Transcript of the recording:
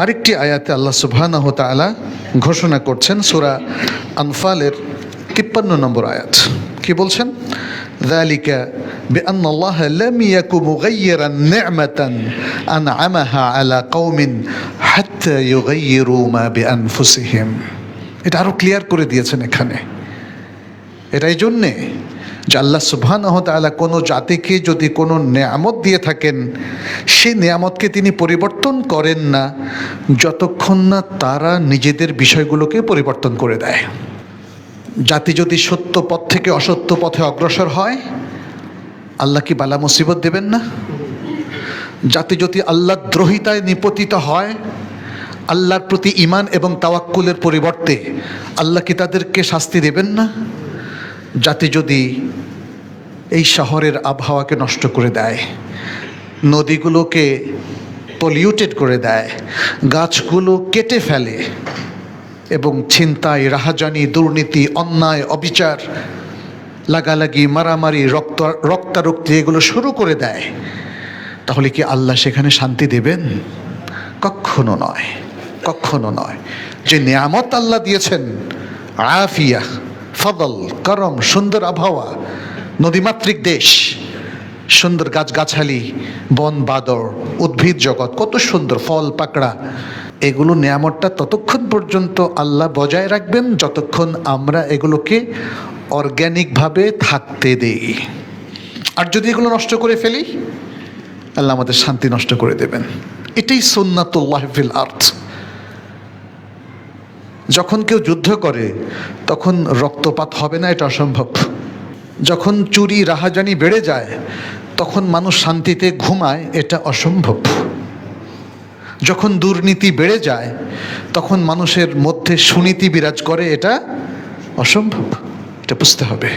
আরেকটি আয়াতে আল্লাহ সুবহানাহু তাআলা ঘোষণা করছেন সূরা আনফালের তিপ্পান্ন নম্বর আয়াত কি বলছেন ذلك بأن الله لم يك مغيرا نعمة أنعمها على قوم حتى يغيروا ما بأنفسهم এটা আরো ক্লিয়ার করে দিয়েছেন এখানে এটা এই জন্যে যে আল্লাহ সুবহানাহু তাআলা কোনো জাতিকে যদি কোনো নেয়ামত দিয়ে থাকেন, সেই নেয়ামতকে তিনি পরিবর্তন করেন না, যতক্ষণ না তারা নিজেদের বিষয়গুলোকে পরিবর্তন করে দেয়। জাতি যদি সত্য পথ থেকে অসত্য পথে অগ্রসর হয়, আল্লাহ কি বালা মুসিবত দেবেন না? জাতি যদি আল্লাহ দ্রোহিতায় নিপতিত হয়, আল্লাহর প্রতি ইমান এবং তাওয়াক্কুলের পরিবর্তে আল্লাহ কি তাদেরকে শাস্তি দেবেন না? জাতি যদি এই শহরের আবহাওয়াকে নষ্ট করে দেয়, নদীগুলোকে পলিউটেড করে দেয়, গাছগুলো কেটে ফেলে এবং ছিনতাই, রাহাজানি, দুর্নীতি, অন্যায়, অবিচার, লাগালাগি, মারামারি, রক্ত, রক্তারক্তি এগুলো শুরু করে দেয়, তাহলে কি আল্লাহ সেখানে শান্তি দেবেন? কখনো নয় কখনো নয়। যে নিয়ামত আল্লাহ দিয়েছেন, আফিয়া। ফদল, করম, সুন্দর আবহাওয়া, নদীমাতৃক দেশ, সুন্দর গাছগাছালি, বন, বাদর, উদ্ভিদ জগৎ, কত সুন্দর ফল, পাকড়া। এগুলো নিয়ামতটা ততক্ষণ পর্যন্ত আল্লাহ বজায় রাখবেন যতক্ষণ আমরা এগুলোকে অর্গ্যানিকভাবে থাকতে দেই। আর যদি এগুলো নষ্ট করে ফেলি, আল্লাহ আমাদের শান্তি নষ্ট করে দেবেন। এটাই সুন্নাতুল্লাহ আর্থ যখন কেউ যুদ্ধ করে, তখন রক্তপাত হবে না, এটা অসম্ভব। যখন চুরি, রাহাজানি বেড়ে যায়, তখন মানুষ শান্তিতে ঘুমায়, এটা অসম্ভব। যখন দুর্নীতি বেড়ে যায়, তখন মানুষের মধ্যে সুনীতি বিরাজ করে, এটা অসম্ভব। এটা বুঝতে হবে।